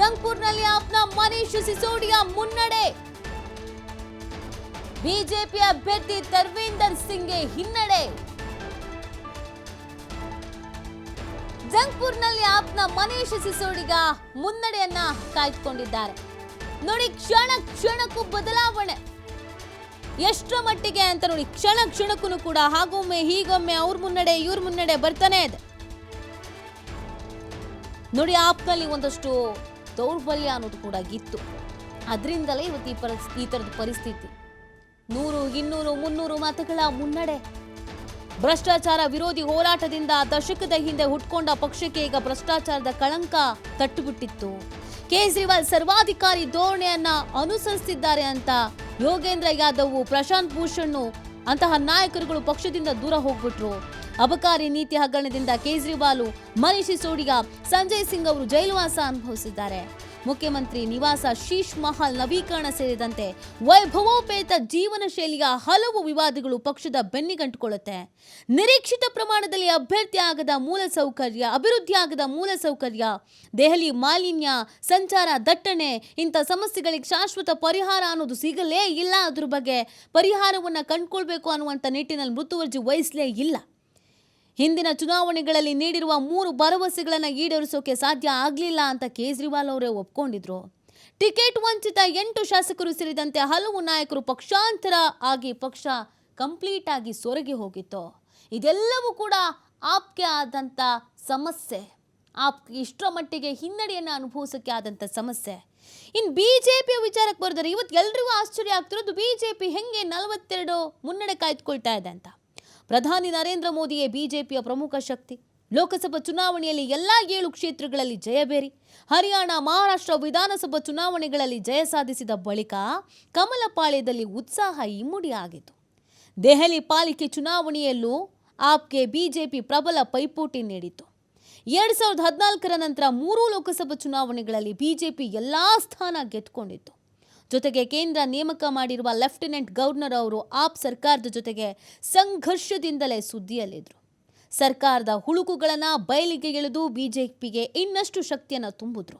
ಜಂಗ್ಪುರ್ನಲ್ಲಿ ಆಪ್ನ ಮನೀಶ್ ಸಿಸೋಡಿಯಾ ಮುನ್ನಡೆ. ಬಿಜೆಪಿ ಅಭ್ಯರ್ಥಿ ತರ್ವೀಂದರ್ ಸಿಂಗ್ಗೆ ಹಿನ್ನಡೆ. ಜಂಗ್ಪುರ್ನಲ್ಲಿ ಆಪ್ನ ಮನೀಶ್ ಸಿಸೋಡಿಗ ಮುನ್ನಡೆಯನ್ನ ಕಾಯ್ದುಕೊಂಡಿದ್ದಾರೆ. ನೋಡಿ, ಕ್ಷಣ ಕ್ಷಣಕ್ಕೂ ಬದಲಾವಣೆ. ಎಷ್ಟರ ಮಟ್ಟಿಗೆ ಅಂತ ನೋಡಿ, ಕ್ಷಣ ಕ್ಷಣಕ್ಕೂ ಕೂಡ ಹಾಗೊಮ್ಮೆ ಹೀಗೊಮ್ಮೆ ಅವ್ರ ಮುನ್ನಡೆ, ಇವ್ರ ಮುನ್ನಡೆ ಬರ್ತಾನೆ ಇದೆ. ನೋಡಿ, ಆಪ್ನಲ್ಲಿ ಒಂದಷ್ಟು ದೌರ್ಬಲ್ಯ ಅನ್ನೋದು ಕೂಡ ಇತ್ತು. ಅದರಿಂದಲೇ ಇವತ್ತು ಈ ಪರಿಸ್ ಈ ಥರದ ಪರಿಸ್ಥಿತಿ. ನೂರು, ಇನ್ನೂರು, ಮುನ್ನೂರು ಮತಗಳ ಮುನ್ನಡೆ. ಭ್ರಷ್ಟಾಚಾರ ವಿರೋಧಿ ಹೋರಾಟದಿಂದ ದಶಕದ ಹಿಂದೆ ಹುಟ್ಕೊಂಡ ಪಕ್ಷಕ್ಕೆ ಈಗ ಭ್ರಷ್ಟಾಚಾರದ ಕಳಂಕ ತಟ್ಟುಬಿಟ್ಟಿತ್ತು. ಕೇಜ್ರಿವಾಲ್ ಸರ್ವಾಧಿಕಾರಿ ಧೋರಣೆಯನ್ನ ಅನುಸರಿಸಿದ್ದಾರೆ ಅಂತ ಯೋಗೇಂದ್ರ ಯಾದವ್, ಪ್ರಶಾಂತ್ ಭೂಷಣ್ ಅಂತಹ ನಾಯಕರುಗಳು ಪಕ್ಷದಿಂದ ದೂರ ಹೋಗ್ಬಿಟ್ರು. ಅಬಕಾರಿ ನೀತಿ ಹಗರಣದಿಂದ ಕೇಜ್ರಿವಾಲ್, ಮನೀಶ್ ಸಿಸೋಡಿಯಾ, ಸಂಜಯ್ ಸಿಂಗ್ ಅವರು ಜೈಲುವಾಸ ಅನುಭವಿಸಿದ್ದಾರೆ. ಮುಖ್ಯಮಂತ್ರಿ ನಿವಾಸ ಶೀಶ್ ಮಹಲ್ ನವೀಕರಣ ಸೇರಿದಂತೆ ವೈಭವೋಪೇತ ಜೀವನ ಶೈಲಿಯ ಹಲವು ವಿವಾದಗಳು ಪಕ್ಷದ ಬೆನ್ನಿಗಂಟುಕೊಳ್ಳುತ್ತೆ. ನಿರೀಕ್ಷಿತ ಪ್ರಮಾಣದಲ್ಲಿ ಅಭ್ಯರ್ಥಿ ಆಗದ ಮೂಲ ಸೌಕರ್ಯ, ಅಭಿವೃದ್ಧಿ ಆಗದ ಮೂಲ ಸೌಕರ್ಯ, ದೆಹಲಿ ಮಾಲಿನ್ಯ, ಸಂಚಾರ ದಟ್ಟಣೆ, ಇಂಥ ಸಮಸ್ಯೆಗಳಿಗೆ ಶಾಶ್ವತ ಪರಿಹಾರ ಅನ್ನೋದು ಸಿಗಲೇ ಇಲ್ಲ. ಅದ್ರ ಬಗ್ಗೆ ಪರಿಹಾರವನ್ನು ಕಂಡುಕೊಳ್ಬೇಕು ಅನ್ನುವಂಥ ನಿಟ್ಟಿನಲ್ಲಿ ಮೃತುವರ್ಜಿ ವಹಿಸಲೇ ಇಲ್ಲ. ಹಿಂದಿನ ಚುನಾವಣೆಗಳಲ್ಲಿ ನೀಡಿರುವ ಮೂರು ಭರವಸೆಗಳನ್ನು ಈಡೇರಿಸೋಕೆ ಸಾಧ್ಯ ಆಗಲಿಲ್ಲ ಅಂತ ಕೇಜ್ರಿವಾಲ್ ಅವರೇ ಒಪ್ಕೊಂಡಿದ್ರು. ಟಿಕೆಟ್ ವಂಚಿತ ಎಂಟು ಶಾಸಕರು ಸೇರಿದಂತೆ ಹಲವು ನಾಯಕರು ಪಕ್ಷಾಂತರ ಆಗಿ ಪಕ್ಷ ಕಂಪ್ಲೀಟ್ ಆಗಿ ಸೊರಗಿ ಹೋಗಿತ್ತು. ಇದೆಲ್ಲವೂ ಕೂಡ ಆಪ್ಗೆ ಆದಂಥ ಸಮಸ್ಯೆ. ಆಪ್ ಇಷ್ಟರ ಮಟ್ಟಿಗೆ ಹಿನ್ನಡೆಯನ್ನು ಅನುಭವಿಸೋಕ್ಕೆ ಆದಂಥ ಸಮಸ್ಯೆ. ಇನ್ನು ಬಿ ಜೆ ಪಿಯ ವಿಚಾರಕ್ಕೆ ಬರೆದರೆ ಇವತ್ತು ಎಲ್ರಿಗೂ ಆಶ್ಚರ್ಯ ಆಗ್ತಿರೋದು ಬಿ ಜೆ ಪಿ ಹೆಂಗೆ ನಲವತ್ತೆರಡು ಮುನ್ನಡೆ ಕಾಯ್ದುಕೊಳ್ತಾ ಇದೆ ಅಂತ. ಪ್ರಧಾನಿ ನರೇಂದ್ರ ಮೋದಿಯೇ ಬಿಜೆಪಿಯ ಪ್ರಮುಖ ಶಕ್ತಿ. ಲೋಕಸಭಾ ಚುನಾವಣೆಯಲ್ಲಿ ಎಲ್ಲ ಏಳು ಕ್ಷೇತ್ರಗಳಲ್ಲಿ ಜಯಬೇರಿ ಹರಿಯಾಣ, ಮಹಾರಾಷ್ಟ್ರ ವಿಧಾನಸಭಾ ಚುನಾವಣೆಗಳಲ್ಲಿ ಜಯ ಸಾಧಿಸಿದ ಬಳಿಕ ಕಮಲಪಾಳ್ಯದಲ್ಲಿ ಉತ್ಸಾಹ ಇಮ್ಮಡಿಯಾಗಿತ್ತು ದೆಹಲಿ ಪಾಲಿಕೆ ಚುನಾವಣೆಯಲ್ಲೂ ಆಪ್ಗೆ ಬಿಜೆಪಿ ಪ್ರಬಲ ಪೈಪೋಟಿ ನೀಡಿತು ಎರಡು ಸಾವಿರದ ಹದಿನಾಲ್ಕರ ನಂತರ ಮೂರು ಲೋಕಸಭಾ ಚುನಾವಣೆಗಳಲ್ಲಿ ಬಿಜೆಪಿ ಎಲ್ಲ ಸ್ಥಾನ ಗೆದ್ದುಕೊಂಡಿತ್ತು. ಜೊತೆಗೆ ಕೇಂದ್ರ ನೇಮಕ ಮಾಡಿರುವ ಲೆಫ್ಟಿನೆಂಟ್ ಗವರ್ನರ್ ಅವರು ಆಪ್ ಸರ್ಕಾರದ ಜೊತೆಗೆ ಸಂಘರ್ಷದಿಂದಲೇ ಸುದ್ದಿಯಲ್ಲಿದ್ದರು ಸರ್ಕಾರದ ಹುಳುಕುಗಳನ್ನ ಬಯಲಿಗೆ ಎಳೆದು ಬಿಜೆಪಿಗೆ ಇನ್ನಷ್ಟು ಶಕ್ತಿಯನ್ನು ತುಂಬಿದ್ರು.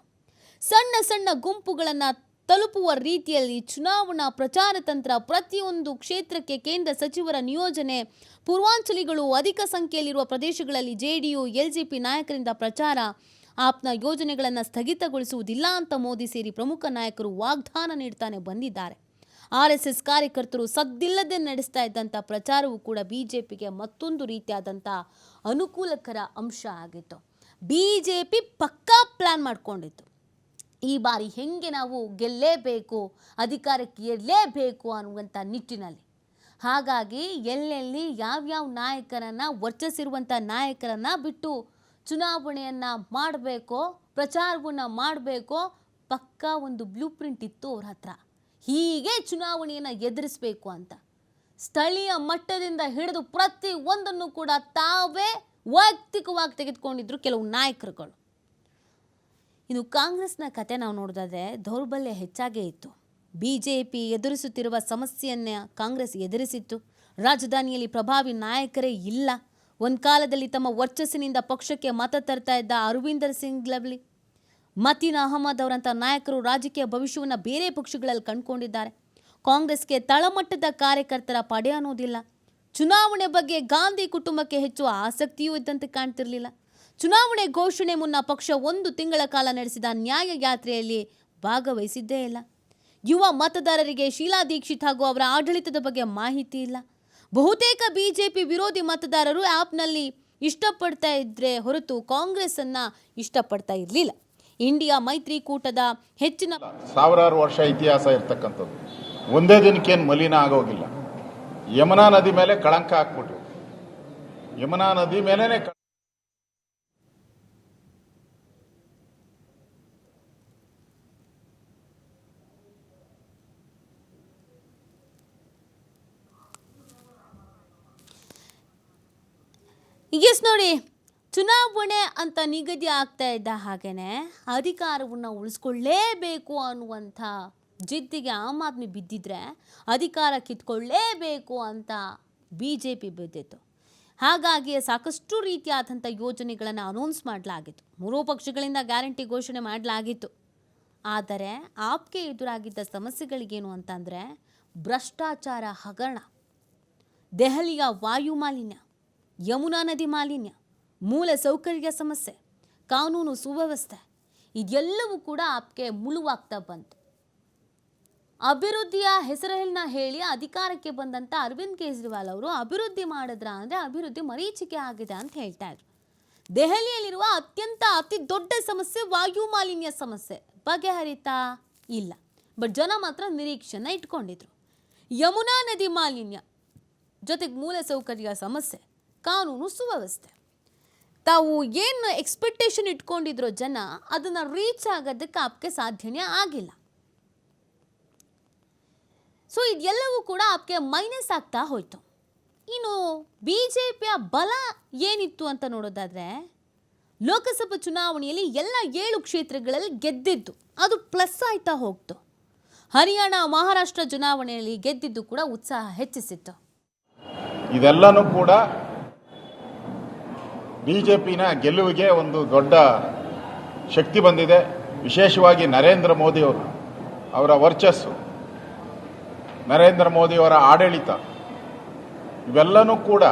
ಸಣ್ಣ ಸಣ್ಣ ಗುಂಪುಗಳನ್ನ ತಲುಪುವ ರೀತಿಯಲ್ಲಿ ಚುನಾವಣಾ ಪ್ರಚಾರ ತಂತ್ರ ಪ್ರತಿಯೊಂದು ಕ್ಷೇತ್ರಕ್ಕೆ ಕೇಂದ್ರ ಸಚಿವರ ನಿಯೋಜನೆ, ಪೂರ್ವಾಂಚಲಿಗಳು ಅಧಿಕ ಸಂಖ್ಯೆಯಲ್ಲಿರುವ ಪ್ರದೇಶಗಳಲ್ಲಿ ಜೆಡಿಯು, ಎಲ್ಜೆಪಿ ನಾಯಕರಿಂದ ಪ್ರಚಾರ ಆಪ್ನ ಯೋಜನೆಗಳನ್ನು ಸ್ಥಗಿತಗೊಳಿಸುವುದಿಲ್ಲ ಅಂತ ಮೋದಿ ಸೇರಿ ಪ್ರಮುಖ ನಾಯಕರು ವಾಗ್ದಾನ ನೀಡ್ತಾನೆ ಬಂದಿದ್ದಾರೆ. ಆರ್ ಎಸ್ ಎಸ್ ಕಾರ್ಯಕರ್ತರು ಸದ್ದಿಲ್ಲದೆ ನಡೆಸ್ತಾ ಇದ್ದಂಥ ಪ್ರಚಾರವು ಕೂಡ ಬಿಜೆಪಿಗೆ ಮತ್ತೊಂದು ರೀತಿಯಾದಂಥ ಅನುಕೂಲಕರ ಅಂಶ ಆಗಿತ್ತು. ಬಿಜೆಪಿ ಪಕ್ಕಾ ಪ್ಲ್ಯಾನ್ ಮಾಡಿಕೊಂಡಿತ್ತು. ಈ ಬಾರಿ ಹೆಂಗೆ ನಾವು ಗೆಲ್ಲೇಬೇಕು, ಅಧಿಕಾರಕ್ಕೆ ಇರಲೇಬೇಕು ಅನ್ನುವಂಥ ನಿಟ್ಟಿನಲ್ಲಿ. ಹಾಗಾಗಿ ಎಲ್ಲೆಲ್ಲಿ ಯಾವ್ಯಾವ ನಾಯಕರನ್ನು ವರ್ಚಸ್ಸಿರುವಂಥ ನಾಯಕರನ್ನು ಬಿಟ್ಟು ಚುನಾವಣೆಯನ್ನ ಮಾಡಬೇಕೋ, ಪ್ರಚಾರವನ್ನು ಮಾಡಬೇಕೋ, ಪಕ್ಕಾ ಒಂದು ಬ್ಲೂ ಪ್ರಿಂಟ್ ಇತ್ತು ಅವ್ರ ಹತ್ರ. ಹೀಗೆ ಚುನಾವಣೆಯನ್ನು ಎದುರಿಸಬೇಕು ಅಂತ. ಸ್ಥಳೀಯ ಮಟ್ಟದಿಂದ ಹಿಡಿದು ಪ್ರತಿ ಒಂದನ್ನು ಕೂಡ ತಾವೇ ವೈಯಕ್ತಿಕವಾಗಿ ತೆಗೆದುಕೊಂಡಿದ್ರು ಕೆಲವು ನಾಯಕರುಗಳು. ಇನ್ನು ಕಾಂಗ್ರೆಸ್ನ ಕತೆ ನಾವು ನೋಡೋದಾದ್ರೆ ದೌರ್ಬಲ್ಯ ಹೆಚ್ಚಾಗೇ ಇತ್ತು. ಬಿ ಜೆ ಪಿ ಎದುರಿಸುತ್ತಿರುವ ಸಮಸ್ಯೆಯನ್ನೇ ಕಾಂಗ್ರೆಸ್ ಎದುರಿಸಿತ್ತು. ರಾಜಧಾನಿಯಲ್ಲಿ ಪ್ರಭಾವಿ ನಾಯಕರೇ ಇಲ್ಲ. ಒಂದು ಕಾಲದಲ್ಲಿ ತಮ್ಮ ವರ್ಚಸ್ಸಿನಿಂದ ಪಕ್ಷಕ್ಕೆ ಮತ ತರ್ತಾ ಇದ್ದ ಅರವಿಂದರ್ ಸಿಂಗ್ ಲವ್ಲಿ. ಮತೀನ್ ಅಹಮದ್ ಅವರಂಥ ನಾಯಕರು ರಾಜಕೀಯ ಭವಿಷ್ಯವನ್ನು ಬೇರೆ ಪಕ್ಷಗಳಲ್ಲಿ ಕಂಡುಕೊಂಡಿದ್ದಾರೆ. ಕಾಂಗ್ರೆಸ್ಗೆ ತಳಮಟ್ಟದ ಕಾರ್ಯಕರ್ತರ ಪಡೆ ಅನ್ನೋದಿಲ್ಲ. ಚುನಾವಣೆ ಬಗ್ಗೆ ಗಾಂಧಿ ಕುಟುಂಬಕ್ಕೆ ಹೆಚ್ಚು ಆಸಕ್ತಿಯೂ ಇದ್ದಂತೆ ಕಾಣ್ತಿರಲಿಲ್ಲ. ಚುನಾವಣೆ ಘೋಷಣೆ ಮುನ್ನ ಪಕ್ಷ ಒಂದು ತಿಂಗಳ ಕಾಲ ನಡೆಸಿದ ನ್ಯಾಯ ಯಾತ್ರೆಯಲ್ಲಿ ಭಾಗವಹಿಸಿದ್ದೇ ಇಲ್ಲ. ಯುವ ಮತದಾರರಿಗೆ ಶೀಲಾ ದೀಕ್ಷಿತ್ ಹಾಗೂ ಅವರ ಆಡಳಿತದ ಬಗ್ಗೆ ಮಾಹಿತಿ ಇಲ್ಲ. ಬಹುತೇಕ ಬಿಜೆಪಿ ವಿರೋಧಿ ಮತದಾರರು ಆ್ಯಪ್ನಲ್ಲಿ ಇಷ್ಟಪಡ್ತಾ ಇದ್ರೆ ಹೊರತು ಕಾಂಗ್ರೆಸ್ ಅನ್ನ ಇಷ್ಟಪಡ್ತಾ ಇರಲಿಲ್ಲ. ಇಂಡಿಯಾ ಮೈತ್ರಿಕೂಟದ ಹೆಚ್ಚಿನ ಸಾವಿರಾರು ವರ್ಷ ಇತಿಹಾಸ ಇರ್ತಕ್ಕಂಥದ್ದು. ಒಂದೇ ದಿನಕ್ಕೇನು ಮಲಿನ ಆಗೋಗಿಲ್ಲ. ಯಮುನಾ ನದಿ ಮೇಲೆ ಕಳಂಕ ಹಾಕ್ಬಿಟ್ರು. ಯಮುನಾ ನದಿ ಮೇಲೇನೆ ಎಸ್ ನೋಡಿ, ಚುನಾವಣೆ ಅಂತ ನಿಗದಿ ಆಗ್ತಾ ಇದ್ದ ಹಾಗೇನೆ ಅಧಿಕಾರವನ್ನು ಉಳಿಸ್ಕೊಳ್ಳೇಬೇಕು ಅನ್ನುವಂಥ ಜಿದ್ದಿಗೆ ಆಮ್ ಆದ್ಮಿ ಬಿದ್ದಿದ್ರೆ ಅಧಿಕಾರ ಕಿತ್ಕೊಳ್ಳೇಬೇಕು ಅಂತ ಬಿ ಜೆ ಪಿ ಬಿದ್ದಿತ್ತು. ಹಾಗಾಗಿ ಸಾಕಷ್ಟು ರೀತಿಯಾದಂಥ ಯೋಜನೆಗಳನ್ನು ಅನೌನ್ಸ್ ಮಾಡಲಾಗಿತ್ತು. ಮೂರೂ ಪಕ್ಷಗಳಿಂದ ಗ್ಯಾರಂಟಿ ಘೋಷಣೆ ಮಾಡಲಾಗಿತ್ತು. ಆದರೆ ಆಪ್ಗೆ ಎದುರಾಗಿದ್ದ ಸಮಸ್ಯೆಗಳಿಗೇನು ಅಂತಂದರೆ ಭ್ರಷ್ಟಾಚಾರ ಹಗರಣ, ದೆಹಲಿಯ ವಾಯು ಮಾಲಿನ್ಯ ಯಮುನಾ ನದಿ ಮಾಲಿನ್ಯ, ಮೂಲ ಸೌಕರ್ಯ ಸಮಸ್ಯೆ, ಕಾನೂನು ಸುವ್ಯವಸ್ಥೆ, ಇದೆಲ್ಲವೂ ಕೂಡ ಆಪ್ಗೆ ಮುಳುವಾಗ್ತಾ ಬಂತು. ಅಭಿವೃದ್ಧಿಯ ಹೆಸರನ್ನ ಹೇಳಿ ಅಧಿಕಾರಕ್ಕೆ ಬಂದಂಥ ಅರವಿಂದ್ ಕೇಜ್ರಿವಾಲ್ ಅವರು ಅಭಿವೃದ್ಧಿ ಮಾಡಿದ್ರ ಅಂದರೆ ಅಭಿವೃದ್ಧಿ ಮರೀಚಿಕೆ ಆಗಿದೆ ಅಂತ ಹೇಳ್ತಾ ಇದ್ರು. ದೆಹಲಿಯಲ್ಲಿರುವ ಅತ್ಯಂತ ಅತಿ ದೊಡ್ಡ ಸಮಸ್ಯೆ ವಾಯು ಮಾಲಿನ್ಯ ಸಮಸ್ಯೆ. ಬಗೆಹರಿತಾ ಇಲ್ಲ, ಬಟ್ ಜನ ಮಾತ್ರ ನಿರೀಕ್ಷೆನ ಇಟ್ಕೊಂಡಿದ್ರು. ಯಮುನಾ ನದಿ ಮಾಲಿನ್ಯ ಜೊತೆಗೆ ಮೂಲಸೌಕರ್ಯ ಸಮಸ್ಯೆ ಕಾನೂನು ಸುವ್ಯವಸ್ಥೆ. ತಾವು ಏನು ಎಕ್ಸ್ಪೆಕ್ಟೇಷನ್ ಇಟ್ಕೊಂಡಿದ್ರೋ ಜನ ಅದನ್ನು ರೀಚ್ ಆಗೋದಕ್ಕೆ ಆಪ್ಗೆ ಸಾಧ್ಯನೇ ಆಗಿಲ್ಲ. ಸೊ ಇದೆಲ್ಲವೂ ಕೂಡ ಆಪ್ಗೆ ಮೈನಸ್ ಆಗ್ತಾ ಹೋಯ್ತು. ಇನ್ನು ಬಿ ಜೆ ಪಿಯ ಬಲ ಏನಿತ್ತು ಅಂತ ನೋಡೋದಾದ್ರೆ, ಲೋಕಸಭಾ ಚುನಾವಣೆಯಲ್ಲಿ ಎಲ್ಲ ಏಳು ಕ್ಷೇತ್ರಗಳಲ್ಲಿ ಗೆದ್ದಿದ್ದು, ಅದು ಪ್ಲಸ್ ಆಯ್ತಾ ಹೋಗ್ತು. ಹರಿಯಾಣ, ಮಹಾರಾಷ್ಟ್ರ ಚುನಾವಣೆಯಲ್ಲಿ ಗೆದ್ದಿದ್ದು ಕೂಡ ಉತ್ಸಾಹ ಹೆಚ್ಚಿಸಿತ್ತು. ಇದೆಲ್ಲನೂ ಕೂಡ ಬಿ ಜೆ ಗೆಲುವಿಗೆ ಒಂದು ದೊಡ್ಡ ಶಕ್ತಿ ಬಂದಿದೆ. ವಿಶೇಷವಾಗಿ ನರೇಂದ್ರ ಮೋದಿಯವರು ಅವರ ವರ್ಚಸ್ಸು, ನರೇಂದ್ರ ಮೋದಿಯವರ ಆಡಳಿತ, ಇವೆಲ್ಲನೂ ಕೂಡ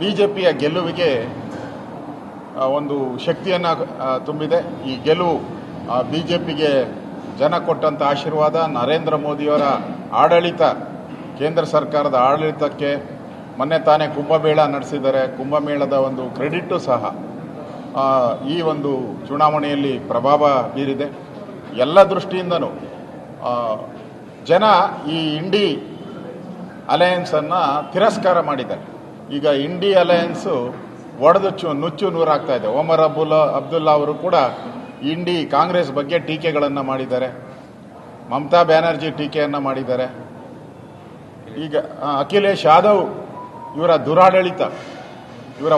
ಬಿ ಜೆ ಪಿಯ ಗೆಲುವಿಗೆ ಒಂದು ಶಕ್ತಿಯನ್ನು ತುಂಬಿದೆ. ಈ ಗೆಲುವು ಬಿ ಜೆ ಪಿಗೆ ಜನ ಕೊಟ್ಟಂಥ ಆಶೀರ್ವಾದ, ನರೇಂದ್ರ ಮೋದಿಯವರ ಆಡಳಿತ, ಕೇಂದ್ರ ಸರ್ಕಾರದ ಆಡಳಿತಕ್ಕೆ ಮೊನ್ನೆ ತಾನೇ ಕುಂಭಮೇಳ ನಡೆಸಿದ್ದಾರೆ ಕುಂಭಮೇಳದ ಒಂದು ಕ್ರೆಡಿಟ್ ಸಹ ಈ ಒಂದು ಚುನಾವಣೆಯಲ್ಲಿ ಪ್ರಭಾವ ಬೀರಿದೆ. ಎಲ್ಲ ದೃಷ್ಟಿಯಿಂದನೂ ಜನ ಈ ಇಂಡಿ ಅಲಯನ್ಸನ್ನು ತಿರಸ್ಕಾರ ಮಾಡಿದ್ದಾರೆ. ಈಗ ಇಂಡಿ ಅಲಯನ್ಸು ಒಡೆದು ಚು ನುಚ್ಚು ನೂರಾಗ್ತಾ ಇದೆ. ಒಮರ್ ಅಬ್ದುಲ್ಲಾ ಅವರು ಕೂಡ ಇಂಡಿ ಕಾಂಗ್ರೆಸ್ ಬಗ್ಗೆ ಟೀಕೆಗಳನ್ನು ಮಾಡಿದ್ದಾರೆ. ಮಮತಾ ಬ್ಯಾನರ್ಜಿ ಟೀಕೆಯನ್ನು ಮಾಡಿದ್ದಾರೆ. ಈಗ ಅಖಿಲೇಶ್ ಯಾದವ್ ಇವರ ದುರಾಡಳಿತ ಇವರ